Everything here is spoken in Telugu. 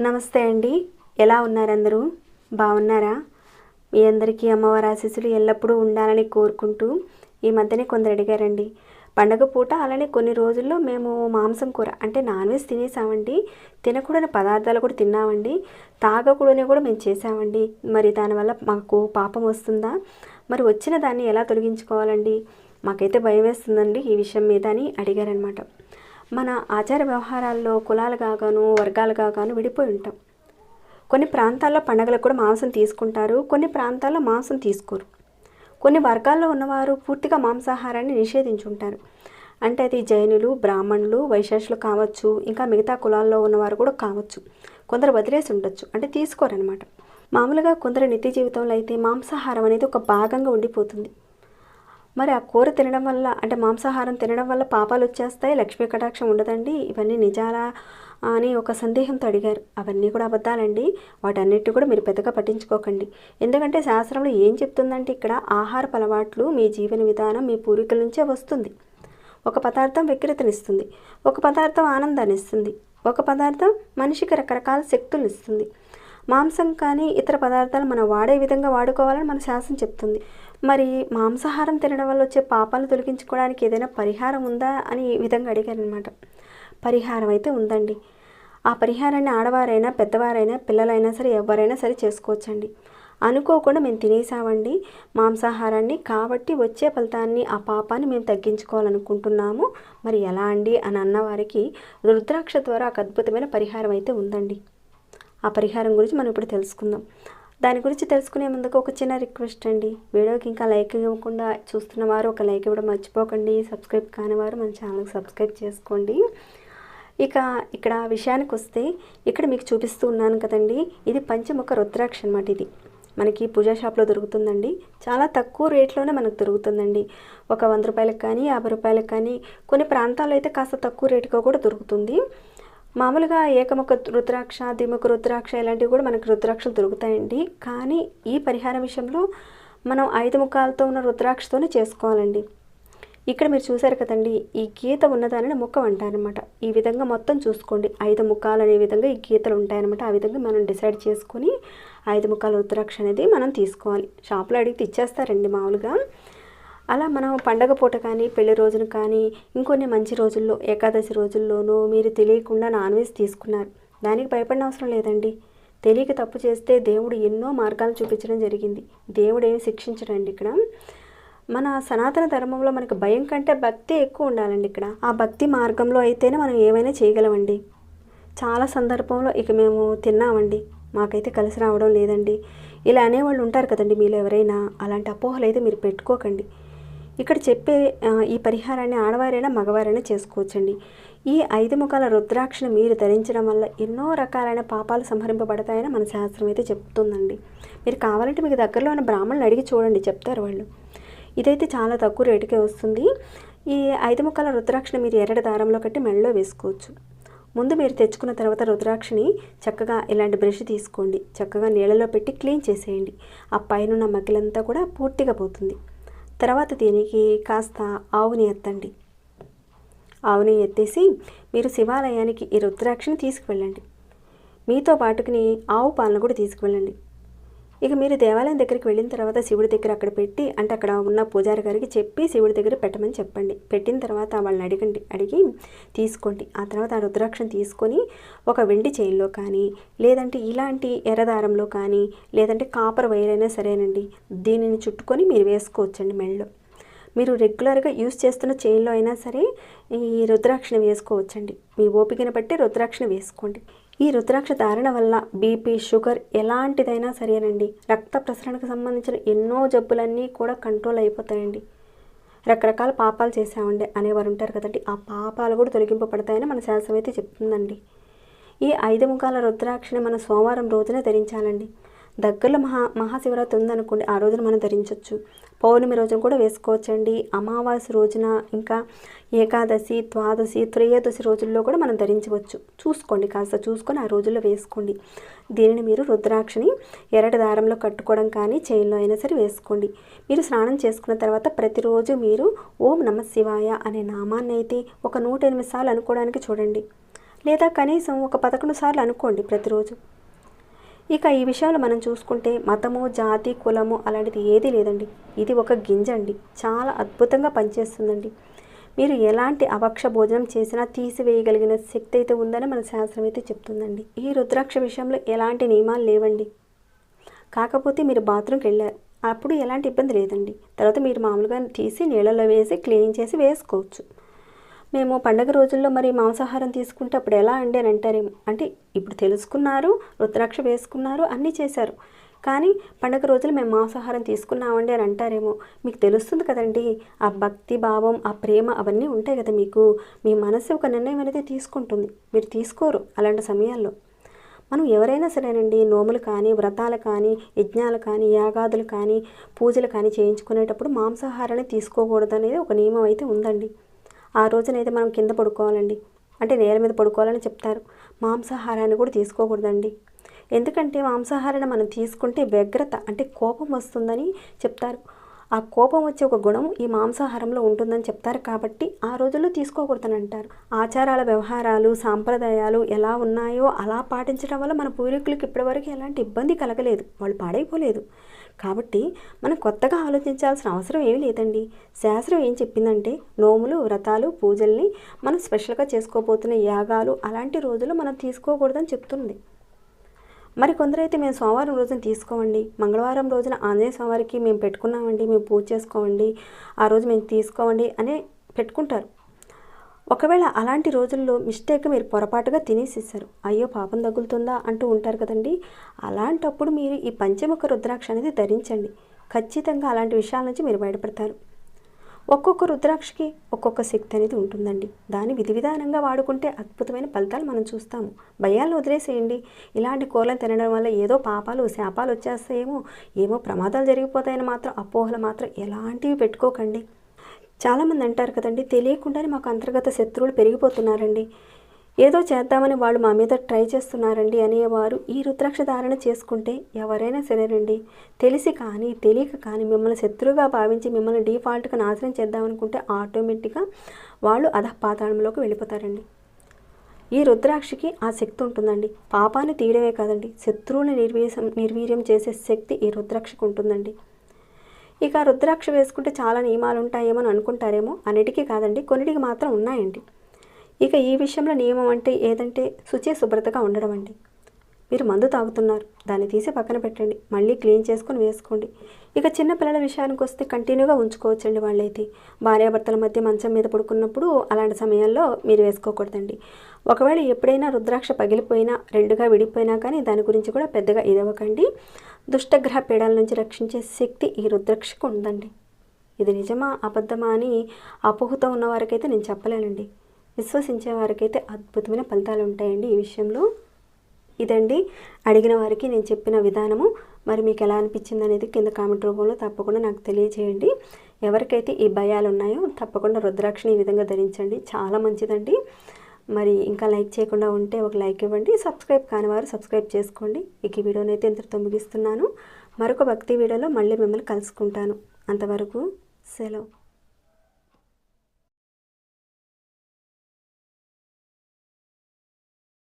నమస్తే అండి. ఎలా ఉన్నారందరూ? బాగున్నారా? మీ అందరికీ అమ్మవారి ఆశీస్సులు ఎల్లప్పుడూ ఉండాలని కోరుకుంటూ ఈ మధ్యనే కొందరు అడిగారండి. పండగ పూట అలానే కొన్ని రోజుల్లో మేము మాంసం కూర అంటే నాన్ వెజ్ తినేసామండి. తినకూడని పదార్థాలు కూడా తిన్నామండి. తాగకూడని కూడా మేము చేసామండి. మరి దానివల్ల మాకు పాపం వస్తుందా? మరి వచ్చిన దాన్ని ఎలా తొలగించుకోవాలండి? మాకైతే భయం వేస్తుందండి ఈ విషయం మీద అని అడిగారనమాట మన ఆచార వ్యవహారాల్లో కులాలుగా గాను వర్గాలుగా గాను విడిపోయి ఉంటాం. కొన్ని ప్రాంతాల్లో పండగలకు కూడా మాంసం తీసుకుంటారు కొన్ని ప్రాంతాల్లో మాంసం తీసుకోరు. కొన్ని వర్గాల్లో ఉన్నవారు పూర్తిగా మాంసాహారాన్ని నిషేధించుంటారు అంటే అది జైనులు బ్రాహ్మణులు వైశాసులు కావచ్చు ఇంకా మిగతా కులాల్లో ఉన్నవారు కూడా కావచ్చు. కొందరు వదిలేసి ఉండొచ్చు. అంటే తీసుకోరనమాట మామూలుగా కొందరు నిత్య జీవితంలో అయితే మాంసాహారం అనేది ఒక భాగంగా ఉండిపోతుంది. మరి ఆ కూర తినడం వల్ల అంటే మాంసాహారం తినడం వల్ల పాపాలు వచ్చేస్తాయి లక్ష్మీ కటాక్షం ఉండదండి. ఇవన్నీ నిజాలా అని ఒక సందేహంతో అడిగారు. అవన్నీ కూడా అబద్ధాలండి. వాటన్నిటి కూడా మీరు పెద్దగా పట్టించుకోకండి. ఎందుకంటే శాస్త్రంలో ఏం చెప్తుందంటే ఇక్కడ ఆహార అలవాట్లు మీ జీవన విధానం మీ పూర్వీకుల నుంచే వస్తుంది. ఒక పదార్థం విక్రేతనిస్తుంది ఒక పదార్థం ఆనందాన్ని ఇస్తుంది ఒక పదార్థం మనిషికి రకరకాల శక్తులు ఇస్తుంది మాంసం కానీ ఇతర పదార్థాలు మనం వాడే విధంగా వాడుకోవాలని మన శాస్త్రం చెప్తుంది. మరి మాంసాహారం తినడం వల్ల వచ్చే పాపాలను తొలగించుకోవడానికి ఏదైనా పరిహారం ఉందా అని ఈ విధంగా అడిగారనమాట పరిహారం అయితే ఉందండి. ఆ పరిహారాన్ని ఆడవారైనా పెద్దవారైనా పిల్లలైనా సరే ఎవరైనా సరే చేసుకోవచ్చండి. అనుకోకుండా మేము తినేసామండి మాంసాహారాన్ని. కాబట్టి వచ్చే ఫలితాన్ని ఆ పాపాన్ని మేము తగ్గించుకోవాలనుకుంటున్నాము. మరి ఎలా అండి? అని అన్నవారికి రుద్రాక్ష ద్వారా ఒక అద్భుతమైన పరిహారం అయితే ఉందండి. ఆ పరిహారం గురించి మనం ఇప్పుడు తెలుసుకుందాం. దాని గురించి తెలుసుకునే ముందుకు ఒక చిన్న రిక్వెస్ట్ అండి. వీడియోకి ఇంకా లైక్ ఇవ్వకుండా చూస్తున్న వారు ఒక లైక్ ఇవ్వడం మర్చిపోకండి. సబ్స్క్రైబ్ కాని వారు మన ఛానల్కి సబ్స్క్రైబ్ చేసుకోండి. ఇక ఇక్కడ విషయానికి వస్తే ఇక్కడ మీకు చూపిస్తూ ఉన్నాను కదండి. ఇది పంచముఖ రుద్రాక్ష అనమాట ఇది. మనకి పూజా షాప్లో దొరుకుతుందండి. చాలా తక్కువ రేట్లోనే మనకు దొరుకుతుందండి. ఒక వంద రూపాయలకు కానీ యాభై రూపాయలకు కానీ కొన్ని ప్రాంతాల్లో అయితే కాస్త తక్కువ రేటుగా కూడా దొరుకుతుంది. మామూలుగా ఏకముఖ రుద్రాక్ష ద్విముఖ రుద్రాక్ష ఇలాంటివి కూడా మనకు రుద్రాక్షలు దొరుకుతాయండి. కానీ ఈ పరిహారం విషయంలో మనం ఐదు ముఖాలతో ఉన్న రుద్రాక్షతోనే చేసుకోవాలండి. ఇక్కడ మీరు చూసారు కదండి ఈ గీత ఉన్నదానిని ముఖం అంటారనమాట ఈ విధంగా మొత్తం చూసుకోండి. ఐదు ముఖాలు అనే విధంగా ఈ గీతలు ఉంటాయన్నమాట. ఆ విధంగా మనం డిసైడ్ చేసుకొని ఐదు ముఖాల రుద్రాక్ష అనేది మనం తీసుకోవాలి. షాప్లో అడిగితే ఇచ్చేస్తారండి మామూలుగా. అలా మనం పండగ పూట కానీ పెళ్ళి రోజున కానీ ఇంకొన్ని మంచి రోజుల్లో ఏకాదశి రోజుల్లోనూ మీరు తెలియకుండా నాన్ వెజ్ తీసుకున్నారు. దానికి భయపడిన అవసరం లేదండి. తెలియక తప్పు చేస్తే దేవుడు ఎన్నో మార్గాలు చూపించడం జరిగింది. దేవుడు ఏమి శిక్షించడండి ఇక్కడ. మన సనాతన ధర్మంలో మనకు భయం కంటే భక్తి ఎక్కువ ఉండాలండి ఇక్కడ. ఆ భక్తి మార్గంలో అయితేనే మనం ఏమైనా చేయగలమండి. చాలా సందర్భంలో ఇక మేము తిన్నామండి. మాకైతే కలిసి రావడం లేదండి. ఇలా అనేవాళ్ళు ఉంటారు కదండి మీరు ఎవరైనా. అలాంటి అపోహలు అయితే మీరు పెట్టుకోకండి. ఇక్కడ చెప్పే ఈ పరిహారాన్ని ఆడవారైనా మగవారైనా చేసుకోవచ్చండి. ఈ ఐదు ముఖాల రుద్రాక్షను మీరు ధరించడం వల్ల ఎన్నో రకాలైన పాపాలు సంహరింపబడతాయని మన శాస్త్రం అయితే చెప్తుందండి. మీరు కావాలంటే మీకు దగ్గరలో ఉన్న బ్రాహ్మణులు అడిగి చూడండి చెప్తారు వాళ్ళు. ఇదైతే చాలా తక్కువ రేటుకే వస్తుంది. ఈ ఐదు ముఖాల రుద్రాక్షను మీరు ఎర్రటి దారంలో కట్టి మెడలో వేసుకోవచ్చు. ముందు మీరు తెచ్చుకున్న తర్వాత రుద్రాక్షని చక్కగా ఇలాంటి బ్రష్ తీసుకోండి. చక్కగా నీళ్ళలో పెట్టి క్లీన్ చేసేయండి. ఆ పైన మగ్గిలంతా కూడా పూర్తిగా పోతుంది. తర్వాత దీనికి కాస్త ఆవుని ఎత్తండి. ఆవుని ఎత్తేసి మీరు శివాలయానికి ఈ రుద్రాక్షని తీసుకువెళ్ళండి. మీతో పాటుకుని ఆవు పాలను కూడా తీసుకువెళ్ళండి. ఇక మీరు దేవాలయం దగ్గరికి వెళ్ళిన తర్వాత శివుడి దగ్గర అక్కడ పెట్టి అంటే అక్కడ ఉన్న పూజారి గారికి చెప్పి శివుడి దగ్గర పెట్టమని చెప్పండి. పెట్టిన తర్వాత వాళ్ళని అడగండి. అడిగి తీసుకోండి. ఆ తర్వాత ఆ రుద్రాక్షను తీసుకొని ఒక వెండి చైన్లో కానీ లేదంటే ఇలాంటి ఎర్రదారంలో కానీ లేదంటే కాపర్ వైర్ అయినా సరేనండి దీనిని చుట్టుకొని మీరు వేసుకోవచ్చండి మెళ్ళలో మీరు రెగ్యులర్గా యూస్ చేస్తున్న చైన్లో అయినా సరే ఈ రుద్రాక్షణ వేసుకోవచ్చండి. మీ ఓపికను బట్టి రుద్రాక్షణ వేసుకోండి. ఈ రుద్రాక్ష ధారణ వల్ల బీపీ షుగర్ ఎలాంటిదైనా సరేనండి. రక్త ప్రసరణకు సంబంధించిన ఎన్నో జబ్బులన్నీ కూడా కంట్రోల్ అయిపోతాయండి. రకరకాల పాపాలు చేసామండి అనేవారు ఉంటారు కదండి. ఆ పాపాలు కూడా తొలగింపబడతాయని మన శాస్త్రం అయితే చెప్తుందండి. ఈ ఐదు ముఖాల రుద్రాక్షని మన సోమవారం రోజునే ధరించాలండి. దగ్గరలో మహా మహాశివరాత్రి ఉందనుకోండి ఆ రోజున మనం ధరించవచ్చు పౌర్ణమి రోజున కూడా వేసుకోవచ్చండి. అమావాస్య రోజున ఇంకా ఏకాదశి ద్వాదశి త్రయోదశి రోజుల్లో కూడా మనం ధరించవచ్చు. చూసుకోండి కాస్త చూసుకొని ఆ రోజుల్లో వేసుకోండి. దీనిని మీరు రుద్రాక్షని ఎరటి దారంలో కట్టుకోవడం కానీ చైన్లో అయినా సరే వేసుకోండి. మీరు స్నానం చేసుకున్న తర్వాత ప్రతిరోజు మీరు ఓం నమ శివాయ అనే నామాన్ని అయితే ఒక నూట ఎనిమిది సార్లు అనుకోవడానికి చూడండి. లేదా కనీసం ఒక పదకొండు సార్లు అనుకోండి ప్రతిరోజు. ఇక ఈ విషయంలో మనం చూసుకుంటే మతము జాతి కులము అలాంటిది ఏదీ లేదండి. ఇది ఒక గింజ అండి. చాలా అద్భుతంగా పనిచేస్తుందండి. మీరు ఎలాంటి అవక్ష భోజనం చేసినా తీసివేయగలిగిన శక్తి అయితే ఉందని మన శాస్త్రం అయితే చెప్తుందండి. ఈ రుద్రాక్ష విషయంలో ఎలాంటి నియమాలు లేవండి. కాకపోతే మీరు బాత్రూమ్కి వెళ్ళారు. అప్పుడు ఎలాంటి ఇబ్బంది లేదండి. తర్వాత మీరు మామూలుగా తీసి నీళ్ళలో వేసి క్లీన్ చేసి వేసుకోవచ్చు. మేము పండగ రోజుల్లో మరి మాంసాహారం తీసుకుంటే అప్పుడు ఎలా అండి అని అంటారేమో అంటే ఇప్పుడు తెలుసుకున్నారు రుద్రాక్ష వేసుకున్నారు అన్నీ చేశారు. కానీ పండగ రోజులు మేము మాంసాహారం తీసుకున్నామండి అని అంటారేమో. మీకు తెలుస్తుంది కదండి ఆ భక్తి భావం ఆ ప్రేమ అవన్నీ ఉంటాయి కదా మీకు. మీ మనసు ఒక నిర్ణయం అనేది తీసుకుంటుంది. మీరు తీసుకోరు అలాంటి సమయాల్లో. మనం ఎవరైనా సరేనండి నోములు కానీ వ్రతాలు కానీ యజ్ఞాలు కానీ యాగాదులు కానీ పూజలు కానీ చేయించుకునేటప్పుడు మాంసాహారాన్ని తీసుకోకూడదు అనేది ఒక నియమం అయితే ఉందండి. ఆ రోజునైతే మనం కింద పడుకోవాలండి. అంటే నేల మీద పడుకోవాలని చెప్తారు. మాంసాహారాన్ని కూడా తీసుకోకూడదండి. ఎందుకంటే మాంసాహారాన్ని మనం తీసుకుంటే వ్యగ్రత అంటే కోపం వస్తుందని చెప్తారు. ఆ కోపం వచ్చే ఒక గుణం ఈ మాంసాహారంలో ఉంటుందని చెప్తారు కాబట్టి ఆ రోజుల్లో తీసుకోకూడదని అంటారు. ఆచారాల వ్యవహారాలు సాంప్రదాయాలు ఎలా ఉన్నాయో అలా పాటించడం వల్ల మన పూర్వీకులకు ఇప్పటివరకు ఎలాంటి ఇబ్బంది కలగలేదు. వాళ్ళు పాడైపోలేదు. కాబట్టి మనం కొత్తగా ఆలోచించాల్సిన అవసరం ఏమీ లేదండి. శాస్త్రం ఏం చెప్పిందంటే నోములు వ్రతాలు పూజల్ని మనం స్పెషల్గా చేసుకోబోతున్న యాగాలు అలాంటి రోజులు మనం తీసుకోకూడదని చెప్తుంది. మరి కొందరైతే మేము సోమవారం రోజున తీసుకోమండి. మంగళవారం రోజున ఆంజనేయ స్వామివారికి మేము పెట్టుకున్నామండి మేము పూజ చేసుకోమండి ఆ రోజు మేము తీసుకోమండి అనే పెట్టుకుంటారు. ఒకవేళ అలాంటి రోజుల్లో మిస్టేక్ మీరు పొరపాటుగా తినేసేసారు అయ్యో పాపం తగులుతుందా అంటూ ఉంటారు కదండి. అలాంటప్పుడు మీరు ఈ పంచముఖ రుద్రాక్ష అనేది ధరించండి. ఖచ్చితంగా అలాంటి విషయాల నుంచి మీరు బయటపడతారు. ఒక్కొక్క రుద్రాక్షకి ఒక్కొక్క శక్తి అనేది ఉంటుందండి. దాన్ని విధి విధానంగా వాడుకుంటే అద్భుతమైన ఫలితాలు మనం చూస్తాము. భయాలను వదిలేసేయండి. ఇలాంటి కూరలను తినడం వల్ల ఏదో పాపాలు శాపాలు వచ్చేస్తాయేమో ఏమో ప్రమాదాలు జరిగిపోతాయని మాత్రం అపోహలు మాత్రం ఎలాంటివి పెట్టుకోకండి. చాలామంది అంటారు కదండి తెలియకుండానే మాకు అంతర్గత శత్రువులు పెరిగిపోతున్నారండి. ఏదో చేద్దామని వాళ్ళు మా మీద ట్రై చేస్తున్నారండి అనేవారు. ఈ రుద్రాక్ష ధారణ చేసుకుంటే ఎవరైనా సరేనండి. తెలిసి కానీ తెలియక కానీ మిమ్మల్ని శత్రువుగా భావించి మిమ్మల్ని డిఫాల్ట్గా నాశనం చేద్దామనుకుంటే ఆటోమేటిక్గా వాళ్ళు అధపాతాళంలోకి వెళ్ళిపోతారండి. ఈ రుద్రాక్షకి ఆ శక్తి ఉంటుందండి. పాపాన్ని తీయడమే కాదండి శత్రువుని నిర్వీసం నిర్వీర్యం చేసే శక్తి ఈ రుద్రాక్షకు ఉంటుందండి. ఇక రుద్రాక్ష వేసుకుంటే చాలా నియమాలు ఉంటాయేమో అని అనుకుంటారేమో అన్నిటికీ కాదండి కొన్నిటికి మాత్రం ఉన్నాయండి. ఇక ఈ విషయంలో నియమం అంటే ఏదంటే శుచి శుభ్రతగా ఉండడం అండి. మీరు మందు తాగుతున్నారు. దాన్ని తీసి పక్కన పెట్టండి. మళ్ళీ క్లీన్ చేసుకొని వేసుకోండి. ఇక చిన్న పిల్లల విషయానికి వస్తే కంటిన్యూగా ఉంచుకోవచ్చండి వాళ్ళైతే. భార్యాభర్తల మధ్య మంచం మీద పడుకున్నప్పుడు అలాంటి సమయాల్లో మీరు వేసుకోకూడదండి. ఒకవేళ ఎప్పుడైనా రుద్రాక్ష పగిలిపోయినా రెండుగా విడిపోయినా కానీ దాని గురించి కూడా పెద్దగా ఇదవ్వకండి. దుష్టగ్రహ పీడల నుంచి రక్షించే శక్తి ఈ రుద్రాక్షకు ఉందండి. ఇది నిజమా అబద్ధమా అని అపోహతో ఉన్నవారికైతే నేను చెప్పలేనండి. విశ్వసించే వారికైతే అద్భుతమైన ఫలితాలు ఉంటాయండి ఈ విషయంలో. ఇదండి. అడిగిన వారికి నేను చెప్పిన విధానము. మరి మీకు ఎలా అనిపించింది అనేది కింద కామెంట్ రూపంలో తప్పకుండా నాకు తెలియజేయండి ఎవరికైతే ఈ భయాలు ఉన్నాయో తప్పకుండా రుద్రాక్షని ఈ విధంగా ధరించండి. చాలా మంచిదండి. మరి ఇంకా లైక్ చేయకుండా ఉంటే ఒక లైక్ ఇవ్వండి. సబ్స్క్రైబ్ కాని వారు సబ్స్క్రైబ్ చేసుకోండి. ఇక ఈ వీడియోని అయితే ఇంతటితో ముగిస్తున్నాను. మరొక భక్తి వీడియోలో మళ్ళీ మిమ్మల్ని కలుసుకుంటాను. అంతవరకు సెలవు.